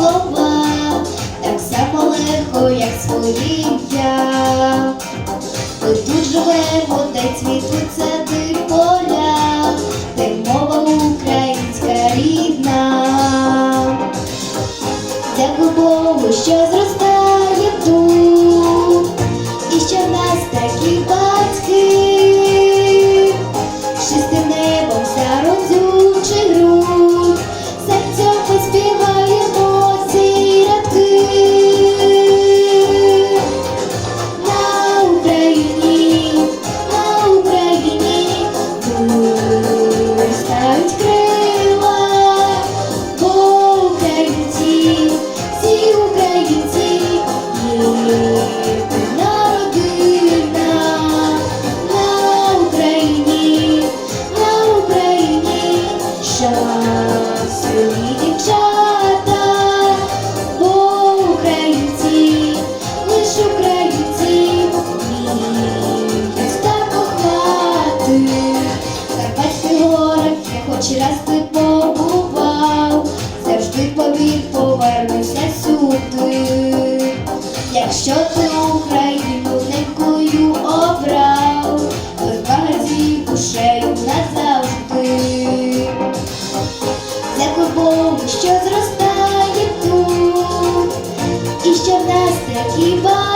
слова, так само легко, як своє ім'я. Ми тут живемо, де цвітуть ти поля, де мова українська рідна. Дякую Богу, що зростає тут, і що в нас такі батьки, чисте небо. любов, що зростає тут, і ще в нас такі ба.